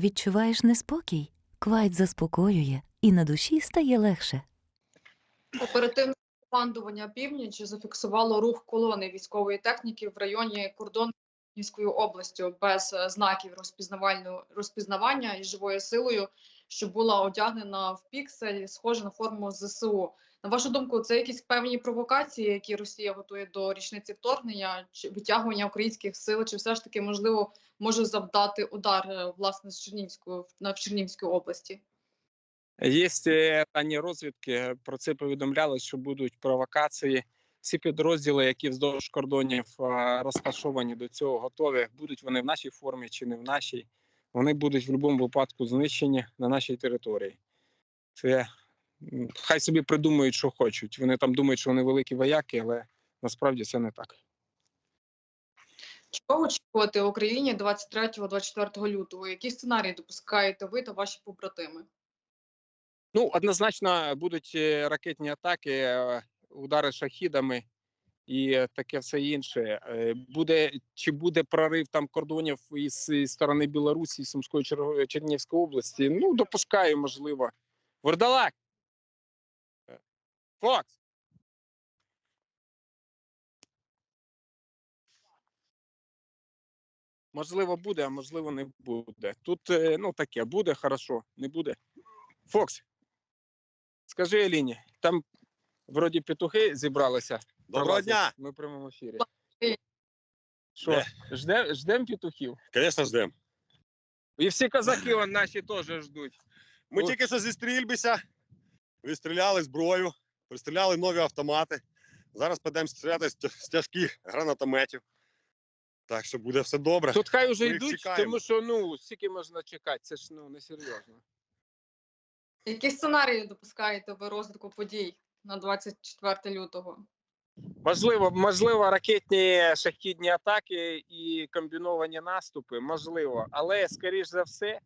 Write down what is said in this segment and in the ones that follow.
Відчуваєш неспокій? Квайт заспокоює, і на душі стає легше. Оперативне командування північ зафіксувало рух колони військової техніки в районі кордону Київською областю без е, знаків розпізнавального розпізнавання і живою силою, що була одягнена в піксель, схоже на форму ЗСУ. На вашу думку, це якісь певні провокації, які Росія готує до річниці вторгнення, чи витягування українських сил, чи все ж таки можливо може завдати удар е, власне з Чернівської на Чернівській області? Є е, ранні розвідки. Про це повідомляли, що будуть провокації. Всі підрозділи, які вздовж кордонів розташовані до цього, готові. Будуть вони в нашій формі чи не в нашій. Вони будуть в будь-якому випадку знищені на нашій території. Це хай собі придумують, що хочуть. Вони там думають, що вони великі вояки, але насправді це не так. Чого очікувати в Україні 23-24 лютого? Які сценарії допускаєте ви та ваші побратими? Ну, однозначно будуть е, ракетні атаки, е, удари шахідами і таке все інше. Е, Буде чи буде прорив там кордонів із сторони Білорусі, Сумської Чер- Чернігівської області? Ну, допускаю, можливо. Вордалак! Е, Фокс! Можливо, буде, а можливо, не буде. Тут е, ну таке буде хорошо, не буде. Фокс, скажи Еліні, там вроді петухи зібралися. Доброго дня! Ми в прямому ефірі. Що, Де? ждем, ждем петухів? Звісно, ждемо. І всі козаки вон, наші теж ждуть. Ми Ух. тільки що зі стрільбися, відстріляли зброю, пристріляли нові автомати. Зараз підемо стріляти з тя- з тяжких гранатометів. Так що буде все добре. Тут хай вже Ми їх йдуть, чекаємо. тому що ну скільки можна чекати, це ж ну несерйозно. Які сценарії допускаєте ви розвитку подій на 24 лютого? Можливо, можливо, ракетні шахідні атаки і комбіновані наступи, можливо, але скоріш за все,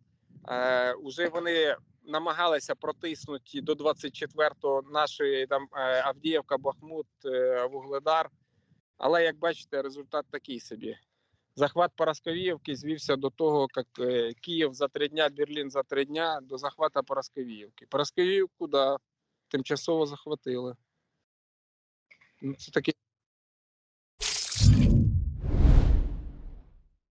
е, уже вони намагалися протиснути до 24-го наші там е, Авдіївка, Бахмут, е, Вугледар. Але як бачите, результат такий собі. Захват Парасковіївки звівся до того, як е, Київ за три дня, Берлін за три дня до захвата Парасковіївки. Парасковіївку, да, тимчасово захватили. Ну, Це такий